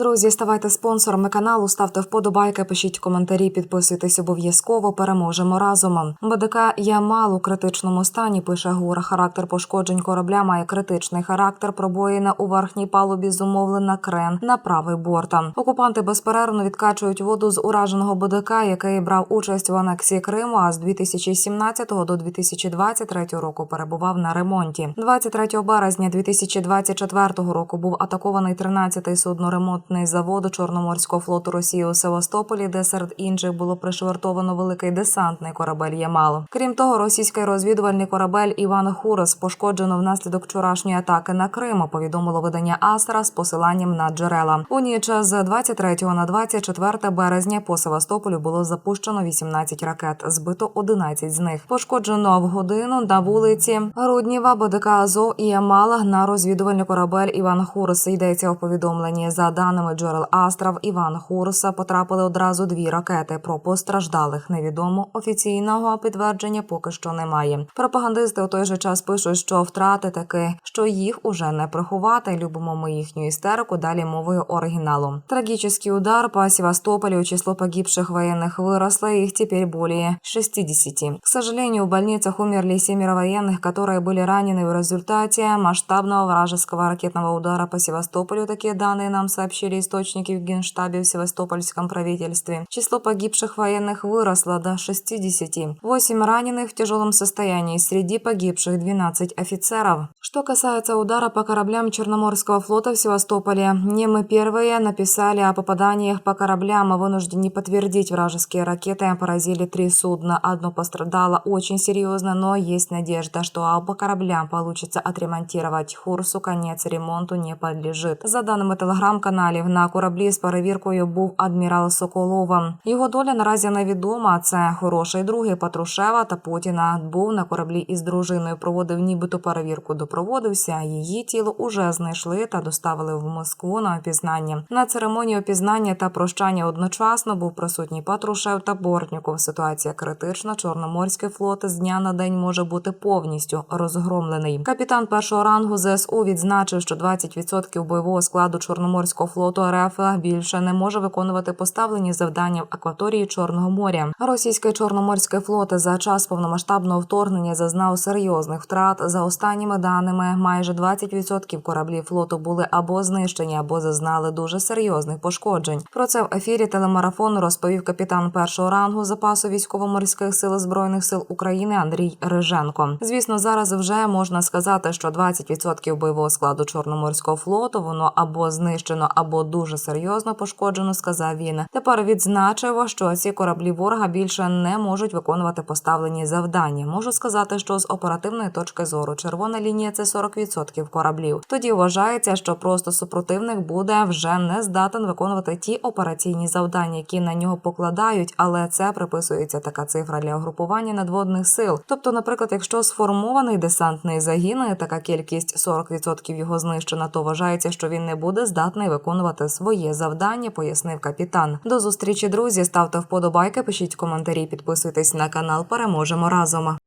Друзі, ставайте спонсорами каналу, ставте вподобайки, пишіть коментарі, підписуйтесь обов'язково. Переможемо разом. БДК Ямал у критичному стані. Пише ГУР. Характер пошкоджень корабля має критичний характер. Пробоїна у верхній палубі зумовлена крен на правий борт. Окупанти безперервно відкачують воду з ураженого БДК, який брав участь в анексії Криму. А з 2017 до 2023 року перебував на ремонті. 23 березня 2024 року був атакований 13-й судноремонтний завод Чорноморського флоту Росії у Севастополі, де серед інших було пришвартовано великий десантний корабель Ямал. Крім того, російський розвідувальний корабель Іван Хурос пошкоджено внаслідок вчорашньої атаки на Крим. Повідомило видання Астра з посиланням на джерела. У ніч з 23 на 24 березня по Севастополю було запущено 18 ракет. Збито 11 з них. Пошкоджено в годину на вулиці Рудніва, БДК Азов і Ямала на розвідувальний корабель Іван Хурос. Йдеться у повідомленні. За даними джерел Астра, в Іван Хуроса потрапили одразу дві ракети. Про постраждалих невідомо. Офіційного підтвердження поки що немає. Пропагандисти у той же час пишуть, що втрати таки, що їх уже не приховати. Любимо ми їхню істерику. Далі мовою оригіналу. Трагічний удар по Севастополю. Число погибших военных выросло, их теперь более 60. К сожалению, в больницах умерли семеро военных, которые были ранены в результате масштабного вражеского ракетного удара по Севастополю. Такие данные нам сообщили источники в Генштабе в Севастопольском правительстве. Число погибших военных выросло до 60. Восемь раненых в тяжелом состоянии. Среди погибших 12 офицеров. Что касается удара по кораблям Черноморского флота в Севастополе, не мы первые написали о попаданиях по кораблям, а вынуждены подтвердить вражеские ракеты поразили три судна. Одно пострадало очень серьезно, но есть надежда, что оба корабля получится отремонтировать. Хурсу конец ремонту не подлежит. За даними телеграм-каналів, на кораблі з перевіркою був адмірал Соколова. Його доля наразі невідома. Це хороший другий Патрушева та Путіна. Був на кораблі із дружиною. Проводив нібито перевірку. Допроводився. Її тіло уже знайшли та доставили в Москву на опізнання. На церемонії опізнання та прощання одночасно був присутній Патрушев та Бортніков. Ситуація критична. Чорноморський флот з дня на день може бути повністю розгромлений. Капітан першого рангу ЗСУ відзначив, що 20% бойового складу Чорноморського флоту РФ більше не може виконувати поставлені завдання в акваторії Чорного моря. Російський чорноморський флот за час повномасштабного вторгнення зазнав серйозних втрат. За останніми даними, майже 20% кораблів флоту були або знищені, або зазнали дуже серйозних пошкоджень. Про це в ефірі телемарафону розповів капітан першого рангу запасу військово-морських сил збройних сил України Андрій Риженко. Звісно, зараз вже можна сказати, що 20% бойового складу Чорноморського флоту воно або знищено, або дуже серйозно пошкоджено. Сказав він. Тепер відзначив, що ці кораблі ворога більше не можуть виконувати поставлені завдання. Можу сказати, що з оперативної точки зору червона лінія це 40% кораблів. Тоді вважається, що просто супротивник буде вже не здатен виконувати ті операційні завдання, які на нього покладають, але це приписується така цифра для угрупування надводних сил. Тобто, наприклад, якщо сформований десантний загін, така кількість 40% його знищена, то вважається, що він не буде здатний виконувати своє завдання, пояснив капітан. До зустрічі, друзі. Ставте вподобайки, пишіть коментарі, підписуйтесь на канал. Переможемо разом.